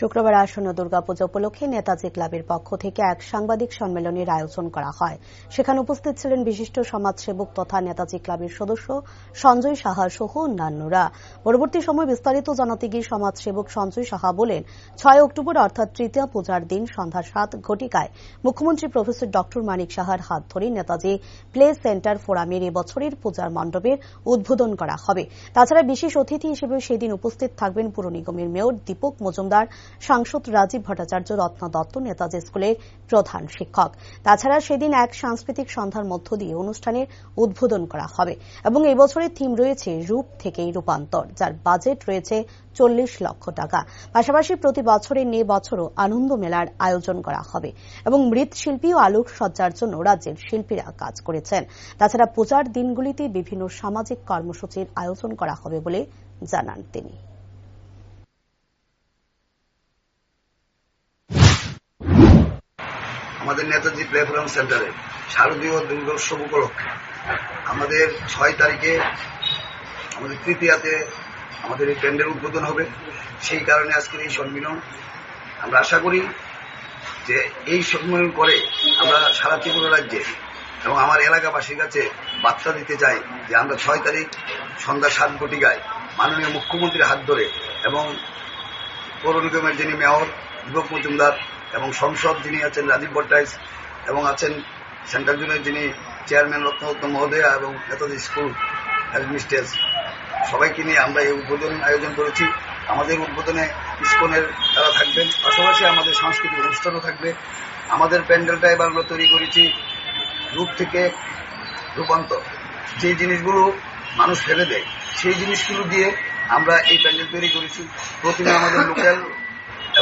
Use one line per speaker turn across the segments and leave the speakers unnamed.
শুক্রবার আসন্ন দুর্গাপূজা উপলক্ষে নেতাজি ক্লাবের পক্ষ থেকে এক সাংবাদিক সম্মেলনের আয়োজন করা হয়। সেখানে উপস্থিত ছিলেন বিশিষ্ট সমাজসেবক তথা নেতাজি ক্লাবের সদস্য সঞ্জয় সাহা সহ অন্যান্যরা। পরবর্তী সময় বিস্তারিত জানাতে গিয়ে সমাজসেবক সঞ্জয় সাহা বলেন, ছয় অক্টোবর অর্থাৎ তৃতীয় পূজার দিন সন্ধ্যা সাত ঘটিকায় মুখ্যমন্ত্রী প্রফেসর ডক্টর মানিক সাহার হাত ধরে নেতাজি প্লে সেন্টার ফোরামের এবছরের পূজার মণ্ডপের উদ্বোধন করা হবে। তাছাড়া বিশেষ অতিথি হিসেবে সেদিন উপস্থিত থাকবেন পুর নিগমের মেয়র দীপক মজুমদার সাংসদ রাজীব ভট্টাচার্য, রত্ন দত্ত, নেতাজি স্কুলের প্রধান শিক্ষক। তাছাড়া সেদিন এক সাংস্কৃতিক সন্ধ্যার মধ্য দিয়ে অনুষ্ঠানের উদ্বোধন করা হবে এবং এবছরের থিম রয়েছে রূপ থেকেই রূপান্তর, যার বাজেট রয়েছে চল্লিশ লক্ষ টাকা। পাশাপাশি প্রতি বছরের নে বছরও আনন্দ মেলার আয়োজন করা হবে এবং মৃৎশিল্পী ও আলোক সজ্জার জন্য রাজ্যের শিল্পীরা কাজ করেছেন। তাছাড়া পূজার দিনগুলিতে বিভিন্ন সামাজিক কর্মসূচির আয়োজন করা হবে বলে জানান তিনি।
আমাদের নেতাজি প্লেগ্রাউন্ড সেন্টারে শারদীয় দুর্গোৎসব উপলক্ষে আমাদের ছয় তারিখে আমাদের তৃতীয়াতে আমাদের এই প্যান্ডেল উদ্বোধন হবে। সেই কারণে আজকের এই সম্মেলন আমরা আশা করি যে এই সম্মেলন করে আমরা সারা ত্রিপুরা রাজ্যে এবং আমার এলাকাবাসীর কাছে বার্তা দিতে চাই যে আমরা ছয় তারিখ সন্ধ্যা সাত ঘটিকায় মাননীয় মুখ্যমন্ত্রীর হাত ধরে এবং পৌর নিগমের যিনি মেয়র, দীপক মজুমদার এবং সংসদ যিনি আছেন রাজীব ভট্টাইশ এবং আছেন সেন্ট্রাল জোনের যিনি চেয়ারম্যান রত্নরত্ন মহোদয়া এবং নেতাজি স্কুল হেডমিস্ট্রেস সবাইকে নিয়ে আমরা এই উদ্বোধন আয়োজন করেছি। আমাদের উদ্বোধনে ইস্কনের তারা থাকবেন, পাশাপাশি আমাদের সাংস্কৃতিক অনুষ্ঠানও থাকবে। আমাদের প্যান্ডেলটা এবার আমরা তৈরি করেছি রূপ থেকে রূপান্তর। যে জিনিসগুলো মানুষ ফেলে দেয়, সেই জিনিসগুলো দিয়ে আমরা এই প্যান্ডেল তৈরি করেছি। প্রথমে আমাদের লোকাল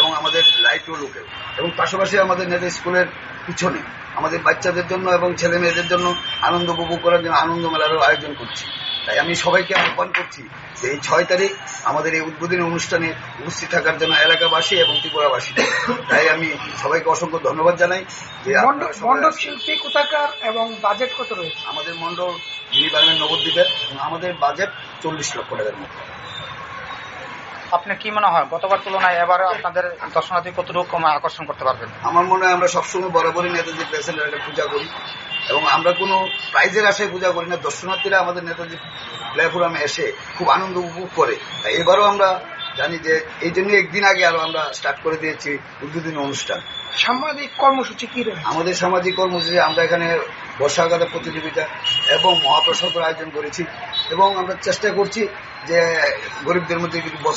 এবং আমাদের লাইটও লোকাল এবং পাশাপাশি আমাদের নেতা স্কুলের পিছনে আমাদের বাচ্চাদের জন্য এবং ছেলে মেয়েদের জন্য আনন্দ উপভোগ করার জন্য আনন্দ মেলারও আয়োজন করছি। তাই আমি সবাইকে আহ্বান করছি যে এই ছয় তারিখ আমাদের এই উদ্বোধনী অনুষ্ঠানে উপস্থিত থাকার জন্য এলাকাবাসী এবং ত্রিপুরাবাসী। তাই আমি সবাইকে অসংখ্য ধন্যবাদ জানাই যে
মণ্ডপ। শিল্পী কোথাকার এবং বাজেট কত রয়েছে?
আমাদের মন্ডল যিনি পারবেন নবদ্বীপের এবং আমাদের বাজেট চল্লিশ লক্ষ টাকার মতো।
আপনার কি মনে হয় গতবার তুলনায় এবার আপনাদের দর্শনার্থী কতটুকু কম আকর্ষণ করতে পারবেন?
আমার মনে হয় আমরা সবসময় বরাবরই নেতাজি একটা পূজা করি এবং আমরা কোনো প্রাইজের আশায় পূজা করি না দর্শনার্থীরা আমাদের নেতাজি প্ল্যাটফর্মে এসে খুব আনন্দ উপভোগ করে। তাই এবারও আমরা জানি যে এই জন্য একদিন আগে আরও আমরা স্টার্ট করে দিয়েছি উদ্বোধনী অনুষ্ঠান।
সাংবাদিক কর্মসূচি কি রয়েছে?
আমাদের সামাজিক কর্মসূচি আমরা এখানে বর্ষাকাতা প্রতিযোগিতা এবং মহাপ্রসাদের আয়োজন করেছি এবং আমরা চেষ্টা করছি যে গরিবদের মধ্যে কিছু